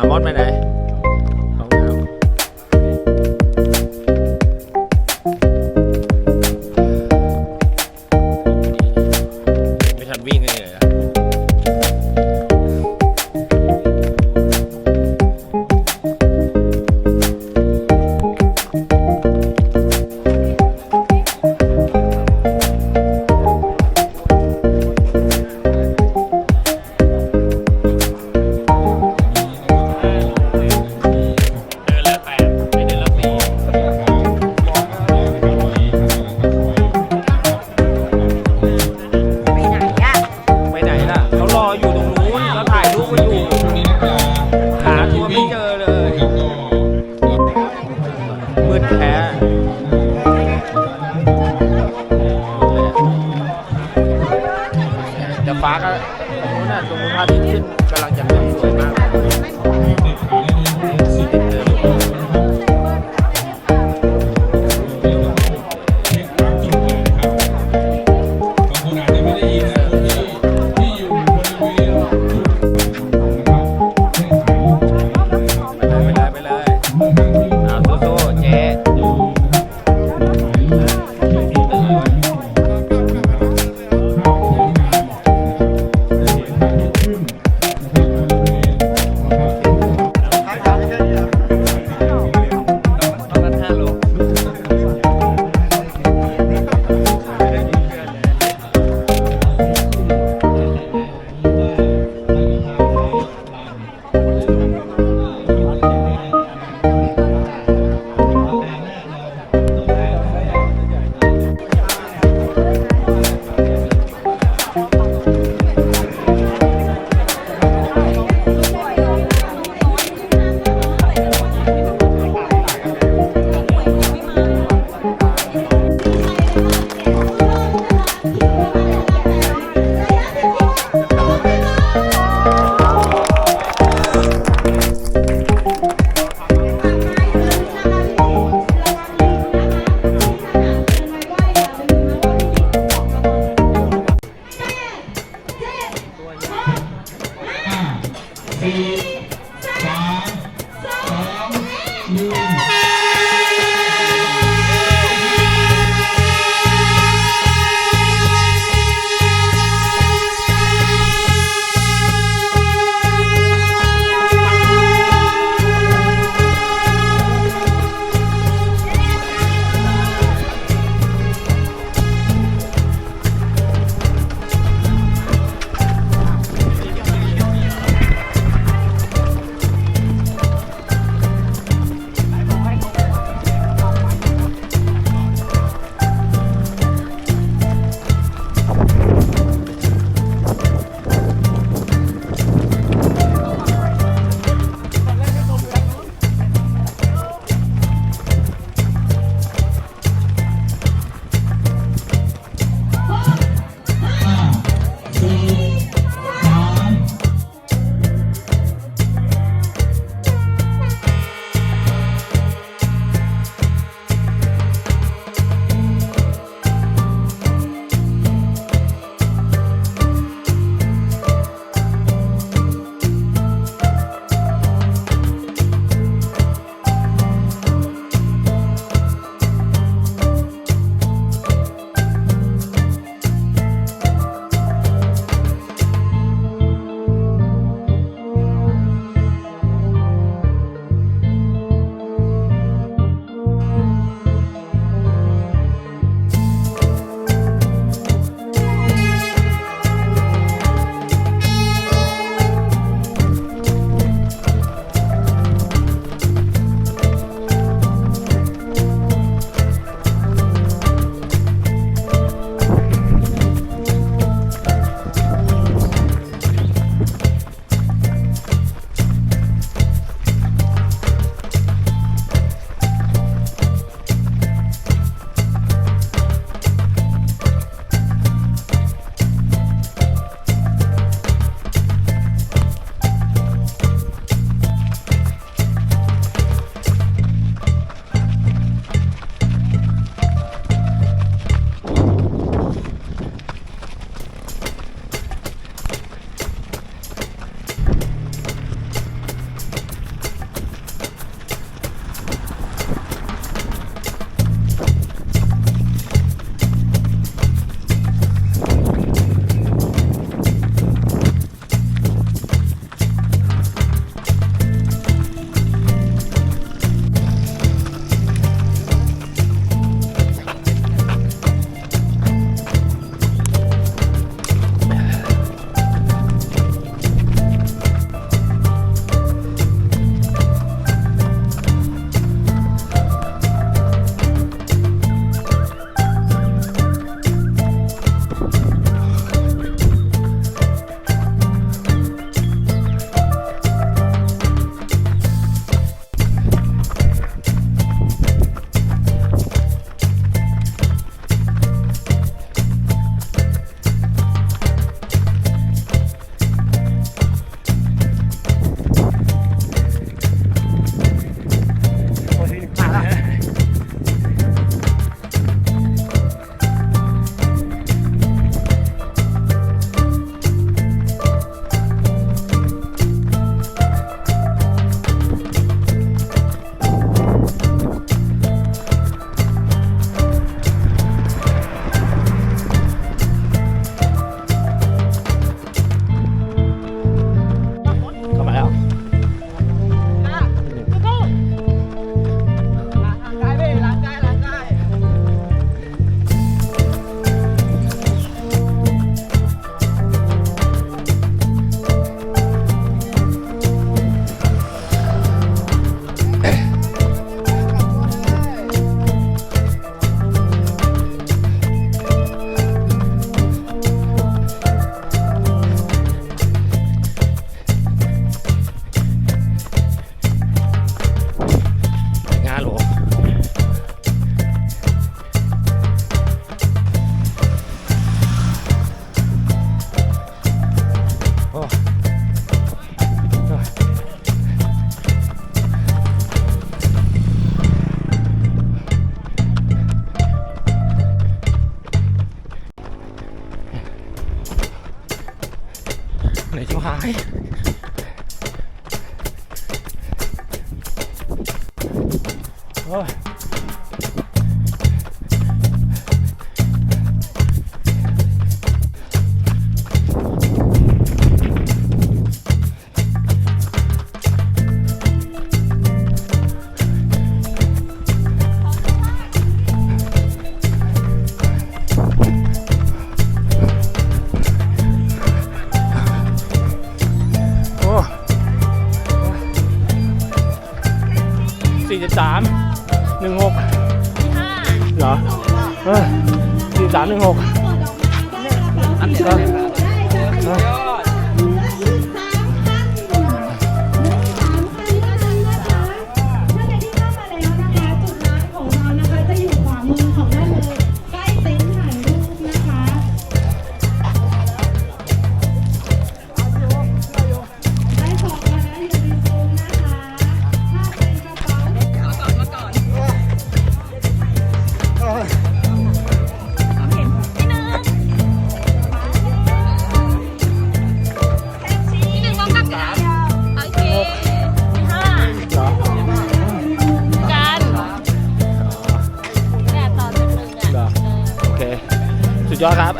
ามอสไปไหน หาย โอ้ย บสามหนึ่งหกเหรอเออสี่สามหนึ่งหก ยอดครับ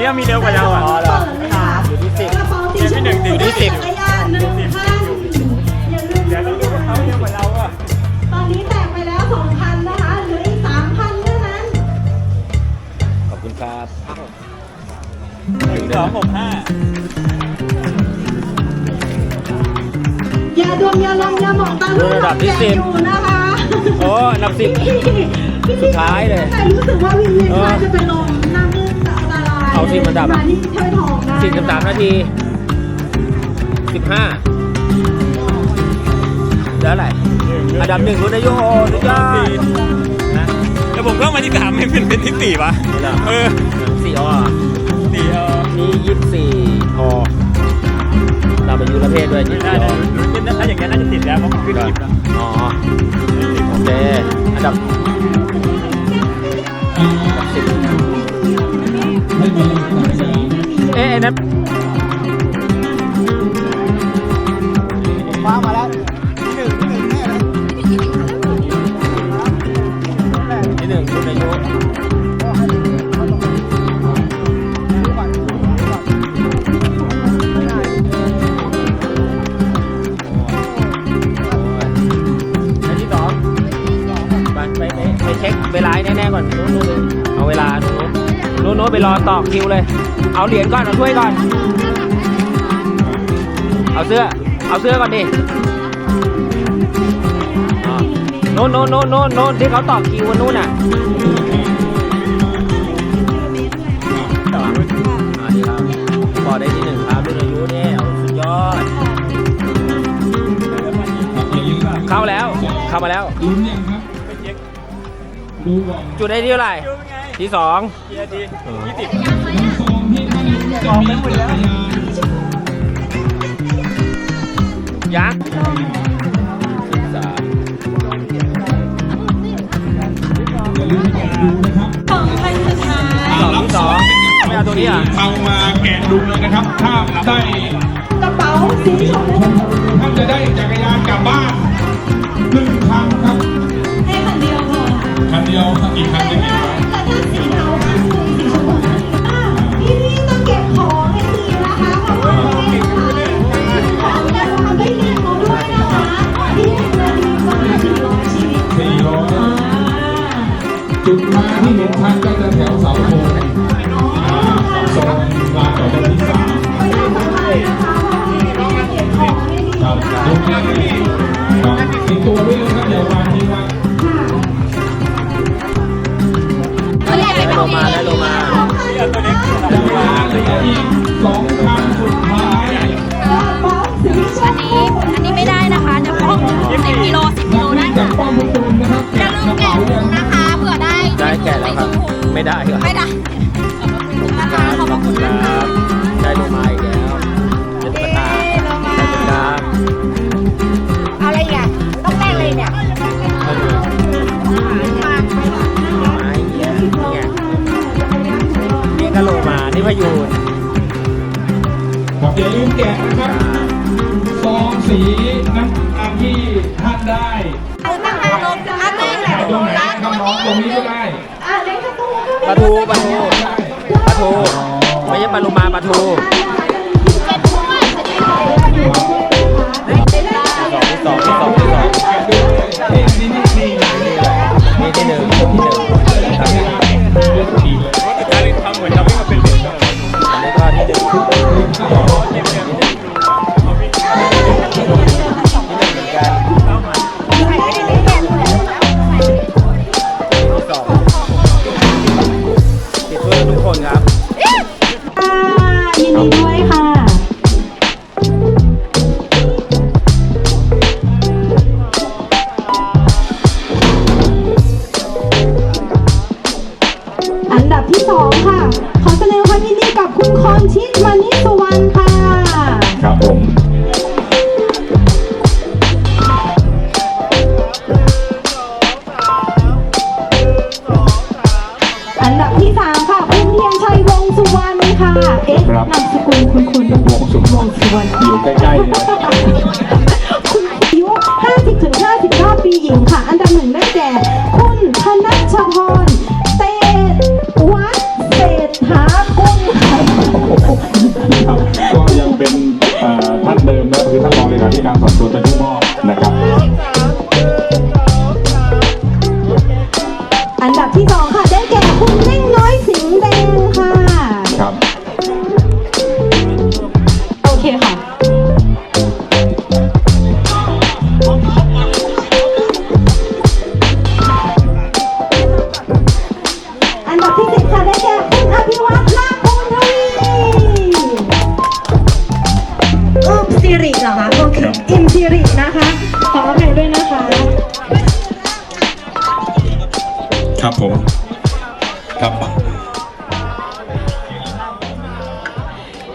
แล้วเขามีเสียมีเร็วกว่าเราอะอ๋อเหรออยู่ที่สิบกระเป๋าสีชมพูอยู่งสิบจักรยานหนึ่งคันอย่าลืมเดี๋ยวเราดูว่าเขาเร็วกว่าเราอะตอนนี้แตกไปแล้วสองพันนะคะเหลืออีกสามพันเท่านั้นขอบคุณครับหนึ่งสองหกห้ายาดมอย่าลมยาหมองตาลูกหลานแจกอยู่นะคะโอ้อันดับสิบพี่สุดท้ายเลยแต่รู้สึกว่าวินเวียนมาจะเป็นลมายเอาสิมันดับมาที่เทยทองได้สี่สิบสามนาทีสิบห้าแล้วอะไรอันดับหนึ่งรุ่นอายุสุดยอดนะแล้วผมก็มาที่สามไม่เป็นเป็นที่สี่วะนี่แหละเออสี่อสี่เออนี่ยี่สิบสี่อตามอายุประเภทด้วยไม่ยี่สิบได้สี่อเลยขึ้นถ้าอย่างเงี้ยน่าจะติดแล้วเพราะมันขึ้นยิบแล้วอ๋อโอเคอันดับ เอ๊ะไอ้นั้น คิวเลย เอาเหรียญก่อน เอาถ้วยก่อน เอาเสื้อ เอาเสื้อก่อนดิอ่าโน้นโน้นโน้นโน้นโน้นที่เขาต่อคิวกันนู้นน่ะอ่าดีครับพอได้ที่หนึ่งครับรุ่นอายุเนี่ยเอาสุดยอด เข้าแล้ว เข้ามาแล้วลุ้นยังครับดูก่อนจุดได้ที่เท่าไหร่ดูเป็นไงที่สองกี่นาทียี่สิบน้องซองที่ ท่านลุ้นจะมีจักรยานยักษ์สามอย่าลืมแกะดูนะครสองพันสุดท้ายสองสองไม่เอาตัวนี้อะเอามาแกะดูเลยนะครับ ถ้าได้กระเป๋าสีชมพูท่านจะได้จักรยานกลับบ้านหนึ่งคันครับให้คันเดียวพอค่ะคันเดียวอีกคันจะเมาได้โลมาตัวเล็กยังมาเหลืออีกสองคันสุดท้ายกระเป๋าสีชมพูอันนี้ไม่ได้นะคะเฉพาะ10กิโลสิบกิโลได้ค่ะอมบุญนะครับอย่าลืมแกะถุงนะคะเผื่อได้ได้แกะแล้วครับ ไม่ได้เหรอ ไม่ได้ อกอย่าลืมแกะนะครับซองสีน้ำตาลที่ท่านได้เอาตั้งแต่ลงอันนี้เอาตรงไหนครับน้องตรงนี้ก็ได้อะเล็กกระตุ้งปลาทูปลาทูปลาทูไม่ใช่ปลาโลมาปลาทู นเป็นผู้มอบนะครับ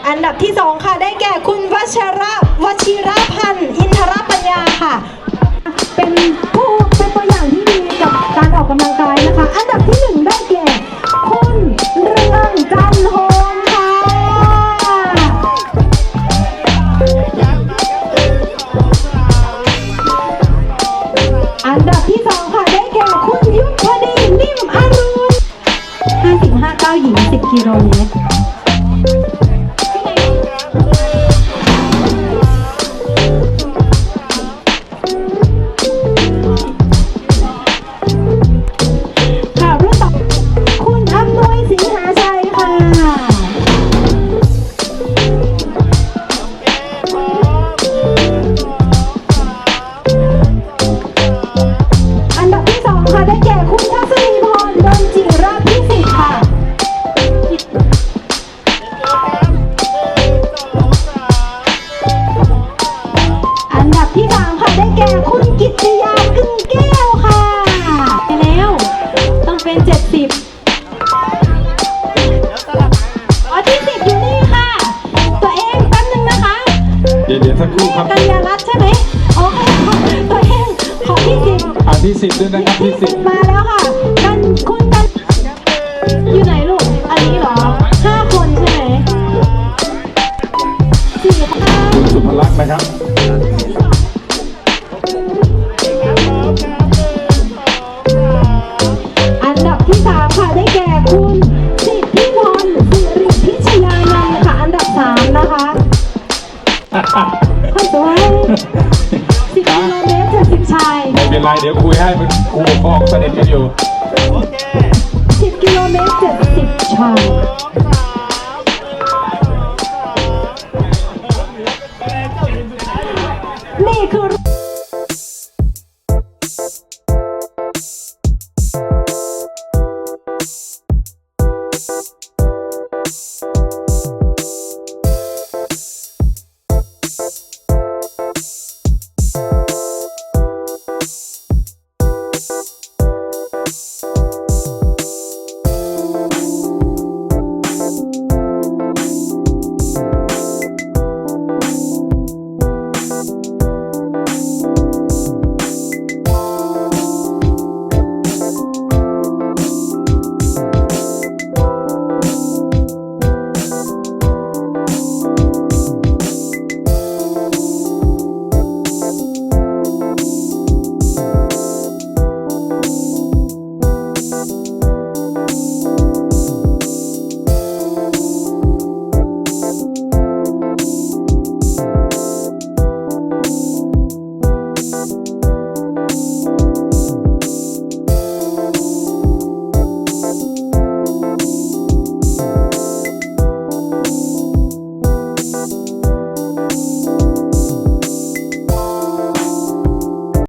อันดับที่สองค่ะได้แก่คุณวัชระวชิรพันธ์อินทรปัญญาค่ะ เป็นผู้เป็นตัวอย่างที่ดีกับการออกกำลังกายนะคะ อันดับที่หนึ่งได้แก่ คุณเรืองจันทร์โฮมค่ะอันดับที่สองค่ะได้แก่คุณยุพดีนิ่มอรุณ50-59หญิง 10 กิโลเมตร พี่สิบด้วยนะครับพี่สิบมาแล้วค่ะ